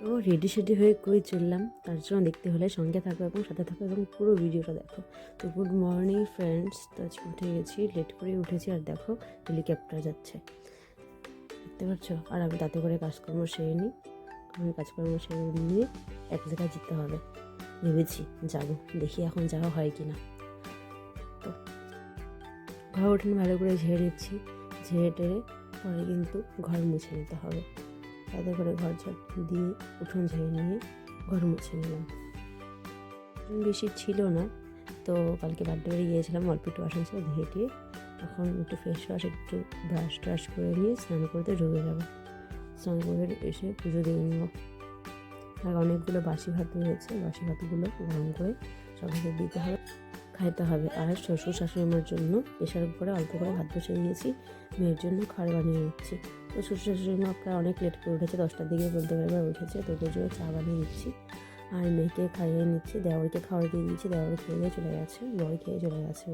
তো রেডি সেডি হয়ে কই চললাম? তার জন্য দেখতে হলে সঙ্গে থাকো এবং সাথে থাকো এবং পুরো ভিডিওটা দেখো। তো গুড মর্নিং ফ্রেন্ডস তো আজকে উঠে গেছি লেট করে উঠেছি আর দেখো হেলিকপ্টার যাচ্ছে। দেখতে পাচ্ছ? আর আমি তাতে করে কাজকর্ম সেরে নিই আমি কাজকর্ম সেরে নিয়ে এক জায়গায় যেতে হবে। ভেবেছি যাব, দেখি এখন যাওয়া হয় কি না তো ঘর উঠোন ভালো করে ঝেড়ে নিচ্ছি। ঝেড়ে টেড়ে পরে কিন্তু ঘর মুছে নিতে হবে। তাতে করে ঘর ঝাড় দিয়ে উঠোন ঝেড়ে নিয়ে ঘর মুছে নিলাম। বেশি ছিল না, তো কালকে বাড়ি গিয়েছিলাম, অল্প একটু বাসন ছিল, ধুয়ে টিয়ে এখন একটু ফেস ওয়াশ একটু ব্রাশ ট্রাশ করে নিয়ে স্নান করতে ঢুকে যাব। স্নান করে এসে পুজো দিয়ে নেব। আর অনেকগুলো বাসি ভাত রয়েছে, বাসি ভাতগুলো গরম করে সবাইকে দিতে হবে, খাইতে হবে। আর শ্বশুর শাশুড়িমার জন্য প্রেশার কুকারে অল্প করে ভাত বসে দিয়েছি, মেয়ের জন্য খাবার বানিয়ে নিচ্ছি। তো শ্বশুর শাশুড়িমা প্রায় অনেক লেট করে উঠেছে, দশটার দিকে বলতে পারবে উঠেছে। তো ওদের জন্য চা বানিয়ে দিচ্ছি। আর মেয়েকে খাইয়ে নিচ্ছি দেওয়ারকে খাবার দিয়ে দিচ্ছি দেওয়ার খেয়ে দিয়ে চলে গেছে বড় খেয়ে চলে গেছে।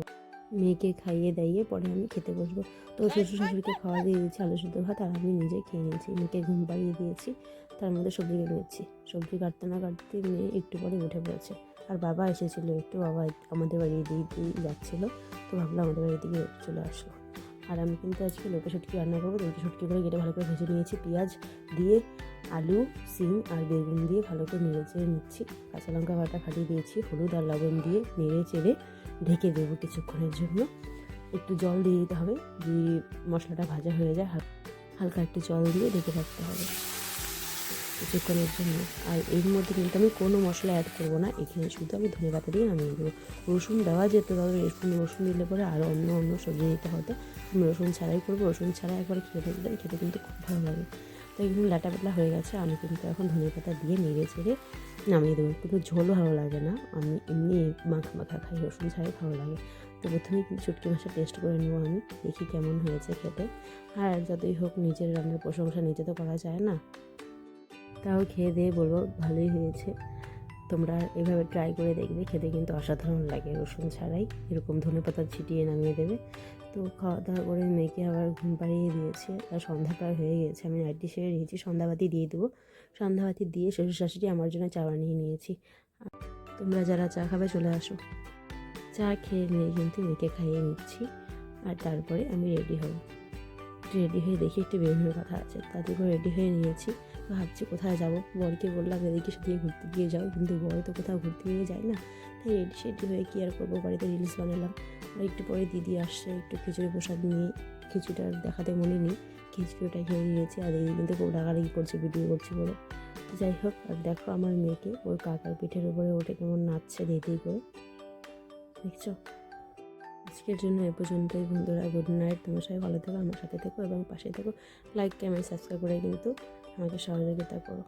মেয়েকে খাইয়ে দাইয়ে পরে আমি খেতে বসবো। তো শ্বশুর শাশুড়িকে খাওয়া দিয়ে দিয়েছি, আলু সিদ্ধ ভাত, আর আমি নিজে খেয়ে নিয়েছি। মেয়েকে ঘুম পাড়িয়ে দিয়েছি, তার মধ্যে সবজি কেটে নিচ্ছি। সবজি কাটতে না কাটতে মেয়ে একটু পরে উঠে পড়েছে। আর বাবা এসেছিল, একটু বাবা আমাদের বাড়ি দিয়ে যাচ্ছিল, তো ভাবলাম আমাদের বাড়ি দিকে চলে আসলো আর আমি কিন্তু আজকে লোকে শুটকি রান্না করব লোটে শুটকি করে কেটে ভালো করে ভেজে নিয়েছি। পেঁয়াজ দিয়ে, আলু, সিম আর বেগুন দিয়ে ভালো করে নেড়ে চেড়ে নিচ্ছি। কাঁচা লঙ্কা বাটা ফাটিয়ে দিয়েছি, হলুদ আর লবণ দিয়ে নেড়ে চেড়ে ঢেকে দেবো কিছুক্ষণের জন্য। একটু জল দিয়ে দিতে হবে, দিয়ে মশলাটা ভাজা হয়ে যায়, হাল- হালকা একটু জল দিয়ে ঢেকে রাখতে হবে। কিছুক্ষণের জন্য। আর এর মধ্যে কিন্তু আমি কোনো মশলা অ্যাড করব না। এখানে শুধু আমি ধনে পাতা দিয়ে নামিয়ে দেবো রসুন দেওয়া যেত তবে রসুন রসুন দিলে পরে আরও অন্য অন্য সবজি দিতে হতো আমি রসুন ছাড়াই করব। রসুন ছাড়া একবার খেয়ে দেখবেন খেতে কিন্তু খুব ভালো লাগে। তো এগুলো লাটা পাতলা হয়ে গেছে। আমি কিন্তু এখন ধনে পাতা দিয়ে নেড়ে চেড়ে নামিয়ে দেবো। কিন্তু ঝোল ভালো লাগে না। আমি এমনি মাখা মাখা খাই। রসুন ছাড়াই ভালো লাগে। তো প্রথমে কিন্তু চুটকি মাছটা টেস্ট করে নেব আমি। দেখি কেমন হয়েছে খেতে। আর যতই হোক নিজের রান্নার প্রশংসা নিজে তো করা যায় না। তাও খেয়ে দিয়ে বলব, ভালোই হয়েছে। তোমরা এভাবে ট্রাই করে দেখবে, খেতে কিন্তু অসাধারণ লাগে। রসুন ছাড়াই এরকম ধনে পাতা ছিটিয়ে নামিয়ে দেবে। তো খাওয়া দাওয়া করে মেয়েকে আবার ঘুম পাড়িয়ে দিয়েছে। আর সন্ধ্যা প্রায় হয়ে গেছে, আমি নাইটি সেরে নিয়েছি, সন্ধ্যাবাতি দিয়ে দেবো। সন্ধ্যাবাতি দিয়ে শ্বশুর শাশুড়ি আমার জন্য চা বানিয়ে নিয়েছি। তোমরা যারা চা খাবে চলে আসো। চা খেয়ে নিয়ে কিন্তু মেয়েকে খাইয়ে নিচ্ছি। আর তারপরে আমি রেডি হব। রেডি হয়ে দেখি, একটু বেরোনোর কথা আছে। তাদের করে রেডি হয়ে নিয়েছি। ভাবছি কোথায় যাব? বরকে বললাম, এদিকে সেদিকে ঘুরতে গিয়ে যাও। কিন্তু বর তো কোথাও ঘুরতে গিয়ে যায় না। তাই রেডি সেডি হয়ে কি আর করব? বাড়িতে রিলস বানালাম। আর একটু পরে দিদি আসছে, একটু খিচুড়ি প্রসাদ নিয়ে। খিচুড়িটা দেখাতে মনে নেই। খিচুড়িটা খেয়ে নিয়েছি। আর দিদি কিন্তু খুব ডাকাডাকি করছে ভিডিও করছে বলে। যাই হোক, আর দেখো আমার মেয়েকে, ওর কাকার পিঠের উপরে ওটা কেমন নাচছে দিদি করে। দেখছ? আজকের জন্য এ পর্যন্তই বন্ধুরা। গুড নাইট, তোমার সবাই ভালো থেকো, আমার সাথে থেকো এবং পাশে থেকো। লাইক, কমেন্ট, সাবস্ক্রাইব করে কিন্তু আমাকে সহযোগিতা করো।